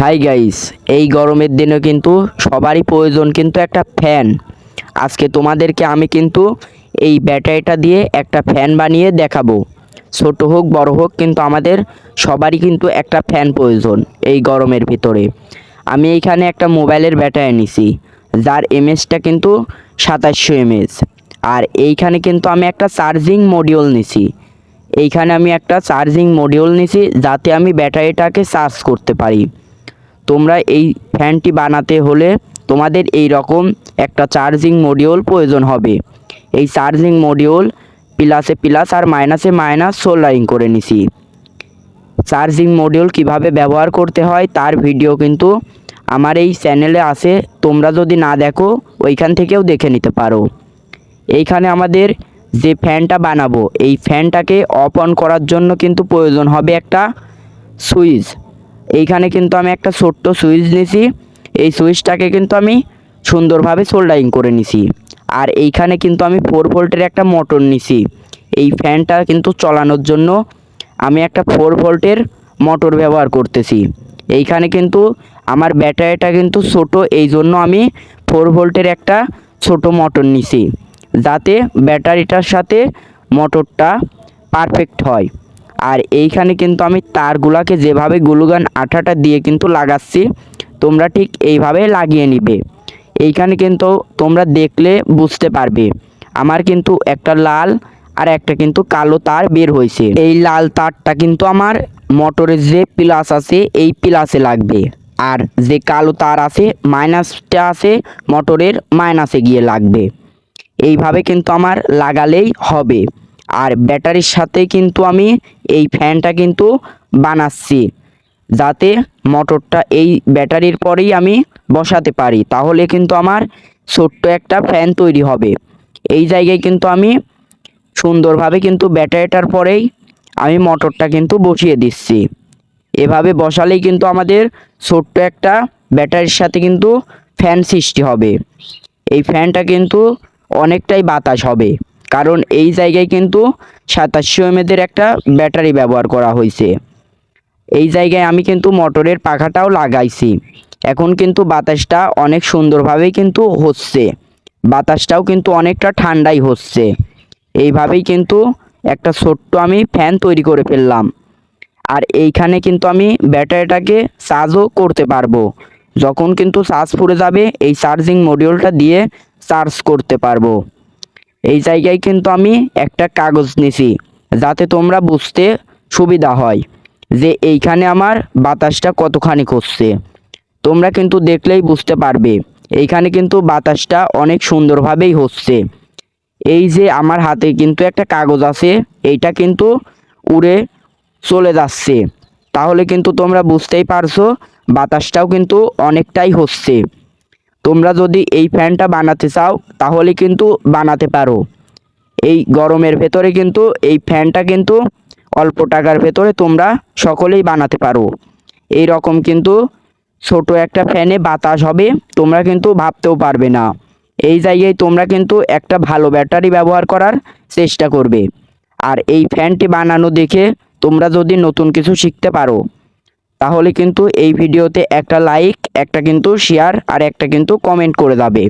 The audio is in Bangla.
হাই গাইস এই গরমের দিনে কিন্তু সবারই প্রয়োজন কিন্তু একটা ফ্যান আজকে তোমাদেরকে আমি কিন্তু এই ব্যাটারিটা দিয়ে একটা ফ্যান বানিয়ে দেখাবো। ছোট হোক, বড় হোক, কিন্তু আমাদের সবারই কিন্তু একটা ফ্যান প্রয়োজন এই গরমের ভিতরে। আমি এইখানে একটা মোবাইলের ব্যাটারি নিছি, যার এমএসটা কিন্তু সাতাশশো এমএস আর এইখানে কিন্তু আমি একটা চার্জিং মডিউল নিছি। এইখানে আমি একটা চার্জিং মডিউল নিছি, যাতে আমি ব্যাটারিটাকে চার্জ করতে পারি। তোমরা এই ফ্যানটি বানাতে হলে তোমাদের এই রকম একটা চার্জিং মডিউল প্রয়োজন হবে। এই চার্জিং মডিউল প্লাসে প্লাস আর মাইনাসে মাইনাস সোল্ডারিং করে নিছি। চার্জিং মডিউল কীভাবে ব্যবহার করতে হয় তার ভিডিও কিন্তু আমার এই চ্যানেলে আছে। তোমরা যদি না দেখো, ওইখান থেকেও দেখে নিতে পারো। এইখানে আমাদের যে ফ্যানটা বানাবো, এই ফ্যানটাকে অফ অন করার জন্য কিন্তু প্রয়োজন হবে একটা সুইচ এইখানে কিন্তু আমি একটা ছোট্ট সুইচ নিছি। এই সুইচটাকে কিন্তু আমি সুন্দরভাবে সোল্ডারিং করে নিছি। আর এইখানে কিন্তু আমি ফোর ভোল্টের একটা মোটর নিছি। এই ফ্যানটা কিন্তু চালানোর জন্য আমি একটা ফোর ভোল্টের মোটর ব্যবহার করতেছি। এইখানে কিন্তু আমার ব্যাটারিটা কিন্তু ছোট এই জন্য আমি ফোর ভোল্টের একটা ছোট মোটর নিছি। যাতে ব্যাটারিটার সাথে মোটরটা পারফেক্ট হয়। আর এইখানে কিন্তু আমি তারগুলাকে যেভাবে গ্লুগান আঠাটা দিয়ে কিন্তু লাগাচ্ছি, তোমরা ঠিক এইভাবে লাগিয়ে নিবে। এইখানে কিন্তু তোমরা দেখলে বুঝতে পারবে, আমার কিন্তু একটা লাল আর একটা কিন্তু কালো তার বের হয়েছে। এই লাল তারটা কিন্তু আমার মোটরের যে প্লাস আছে, এই প্লাসে লাগবে। আর যে কালো তার আছে, মাইনাসটা আছে, মোটরের মাইনাসে গিয়ে লাগবে। এইভাবে কিন্তু আমার লাগালেই হবে। আর ব্যাটারির সাথে কিন্তু আমি এই ফ্যানটা কিন্তু বানাচ্ছি, যাতে মোটরটা এই ব্যাটারির পরেই আমি বসাতে পারি। তাহলে কিন্তু আমার ছোট্ট একটা ফ্যান তৈরি হবে। এই জায়গায় কিন্তু আমি সুন্দরভাবে কিন্তু ব্যাটারিটার পরেই আমি মোটরটা কিন্তু বসিয়ে দিচ্ছি। এভাবে বসালেই কিন্তু আমাদের ছোট্ট একটা ব্যাটারির সাথে কিন্তু ফ্যান সৃষ্টি হবে। এই ফ্যানটা কিন্তু অনেকটাই বাতাস হবে। কারণ এই জায়গায় কিন্তু সাতাশশো এমএদের একটা ব্যাটারি ব্যবহার করা হয়েছে। এই জায়গায় আমি কিন্তু মোটরের পাখাটাও লাগাইছি। এখন কিন্তু বাতাসটা অনেক সুন্দরভাবেই কিন্তু হচ্ছে। বাতাসটাও কিন্তু অনেকটা ঠান্ডাই হচ্ছে। এইভাবেই কিন্তু একটা ছোট্ট আমি ফ্যান তৈরি করে ফেললাম। আর এইখানে কিন্তু আমি ব্যাটারিটাকে চার্জও করতে পারব। যখন কিন্তু চার্জ ফুরে যাবে, এই চার্জিং মডিউলটা দিয়ে চার্জ করতে পারব। এই জায়গায় কিন্তু আমি একটা কাগজ নিছি, যাতে তোমরা বুঝতে সুবিধা হয় যে এইখানে আমার বাতাসটা কতখানি করছে তোমরা কিন্তু দেখলেই বুঝতে পারবে, এইখানে কিন্তু বাতাসটা অনেক সুন্দরভাবেই হচ্ছে। এই যে আমার হাতে কিন্তু একটা কাগজ আছে, এইটা কিন্তু উড়ে চলে যাচ্ছে। তাহলে কিন্তু তোমরা বুঝতেই পারছ, বাতাসটাও কিন্তু অনেকটাই হচ্ছে। তোমরা যদি এই ফ্যানটা বানাতে চাও, তাহলে কিন্তু বানাতে পারো। এই গরমের ভেতরে কিন্তু, এই ফ্যানটা কিন্তু অল্প টাকার ভেতরে তোমরা সকলেই বানাতে পারো। এই রকম কিন্তু ছোট একটা ফ্যানে বাতাস হবে, তোমরা কিন্তু ভাবতেও পারবে না। এই জায়গায় তোমরা কিন্তু একটা ভালো ব্যাটারি ব্যবহার করার চেষ্টা করবে। আর এই ফ্যানটি বানানো দেখে তোমরা যদি নতুন কিছু শিখতে পারো তাহলে কিন্তু এই ভিডিওতে একটা লাইক একটা কিন্তু শেয়ার আর একটা কিন্তু কমেন্ট করে যাবে।